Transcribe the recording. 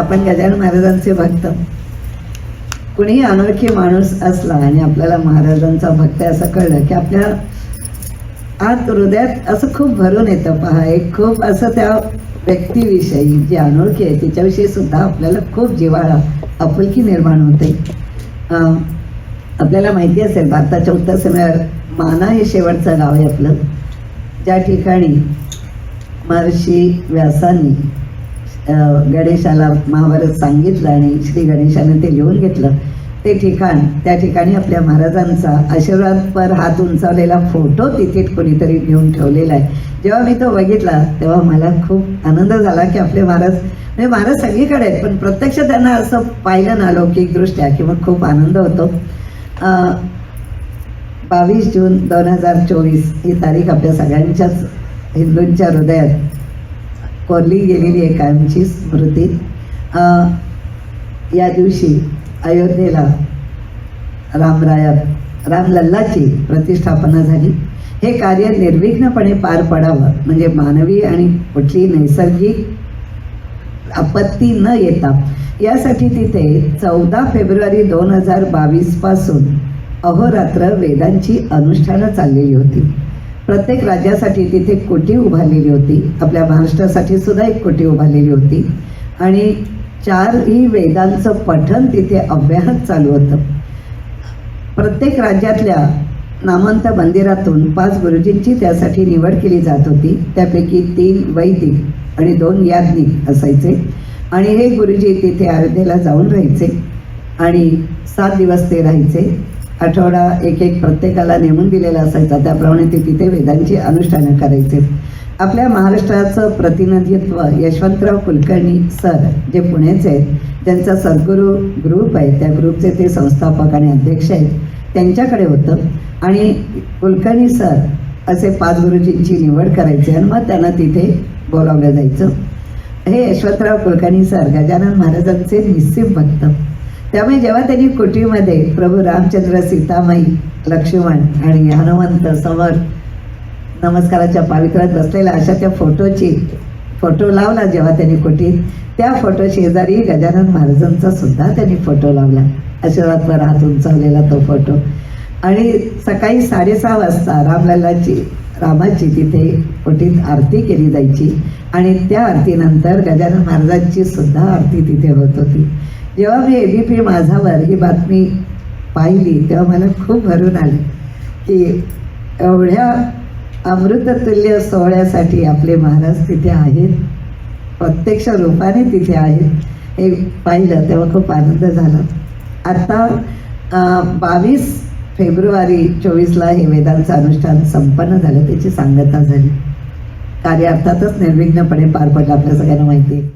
आपण गजानन महाराजांचे भक्त. कुणीही अनोळखी माणूस असला आणि आपल्याला महाराजांचा भक्त आहे असं कळलं की आपल्या आत हृदयात असं खूप भरून येतं पहा एक खूप असं त्या व्यक्तीविषयी जी अनोळखी आहे तिच्याविषयी सुद्धा आपल्याला खूप जिव्हाळा आपुलकी निर्माण होते. अं, आपल्याला माहिती असेल भारताच्या उत्तर सीमेवर माना हे शेवटचं गाव आहे आपलं. ज्या ठिकाणी महर्षी व्यासांनी गणेशाला महाभारत सांगितलं आणि श्री गणेशाने ते लिहून घेतलं. ते ठिकाण त्या ठिकाणी आपल्या महाराजांचा आशीर्वादपर हात उंचावलेला फोटो तिथे कोणीतरी घेऊन ठेवलेला आहे. जेव्हा मी तो बघितला तेव्हा मला खूप आनंद झाला की आपले महाराज म्हणजे महाराज सगळीकडे आहेत पण प्रत्यक्ष त्यांना असं पाहिलं ना लौकिकदृष्ट्या किंवा खूप आनंद होतो. बावीस जून दोन हजार चोवीस ही तारीख आपल्या सगळ्यांच्याच हिंदूंच्या हृदयात. कोरली गेलेली आहे कायमची स्मृती. या दिवशी अयोध्येला रामराया रामलल्लाची प्रतिष्ठापना झाली. हे कार्य निर्विघ्नपणे पार पडावं म्हणजे मानवी आणि कुठली नैसर्गिक आपत्ती न येता. यासाठी तिथे चौदा फेब्रुवारी दोन हजार बावीसपासून अहोरात्र वेदांची अनुष्ठानं चाललेली होती. प्रत्येक राज्यासाठी तिथे कोटी उभारलेली होती. आपल्या महाराष्ट्रासाठी सुद्धा एक कोटी उभारलेली होती. आणि चारही वेदांचं पठण तिथे अव्याहत चालू होतं. प्रत्येक राज्यातल्या नामंत मंदिरातून पाच गुरुजींची त्यासाठी निवड केली जात होती. त्यापैकी तीन वैदिक आणि दोन याज्ञिक असायचे. आणि हे गुरुजी तिथे अयोध्येला जाऊन राहायचे. आणि सात दिवस ते राहायचे. आठवडा एक एक प्रत्येकाला नेमून दिलेला असायचा. त्याप्रमाणे ते तिथे वेदांची अनुष्ठानं करायचे. आपल्या महाराष्ट्राचं प्रतिनिधित्व यशवंतराव कुलकर्णी सर जे पुण्याचे आहेत ज्यांचा सद्गुरू ग्रुप आहे त्या ग्रुपचे ते संस्थापक आणि अध्यक्ष आहेत त्यांच्याकडे होतं. आणि कुलकर्णी सर असे पाच गुरुजींची निवड करायची आणि मग त्यांना तिथे बोलावलं जायचं. हे यशवंतराव कुलकर्णी सर गजानन महाराजांचे निश्चित भक्त. त्यामुळे जेव्हा त्यांनी कुटीमध्ये प्रभू रामचंद्र सीतामाई लक्ष्मण आणि हनुमंत समर नमस्काराच्या पावित्र्यात बसलेल्या अशा त्या फोटोची फोटो लावला जेव्हा त्यांनी कुटीत त्या फोटो शेजारी गजानन महाराजांचा सुद्धा त्यांनी फोटो लावला. आशीर्वादवर हात उंचावलेला तो फोटो. आणि सकाळी साडेसहा वाजता रामलालाची रामाची तिथे कुटीत आरती केली जायची. आणि त्या आरतीनंतर गजानन महाराजांची सुद्धा आरती तिथे होत होती. जेव्हा मी ए बी पी माझावर ही बातमी पाहिली तेव्हा मला खूप भरून आले की एवढ्या अमृततुल्य सोहळ्यासाठी आपले महाराज तिथे आहेत. प्रत्यक्ष रूपाने तिथे आहेत. हे पाहिलं तेव्हा खूप आनंद झाला. आत्ता बावीस फेब्रुवारी चोवीसला हे वेदांचं अनुष्ठान संपन्न झालं त्याची सांगता झाली. कार्य अर्थातच निर्विघ्नपणे पार पडलं आपल्या सगळ्यांना माहिती आहे.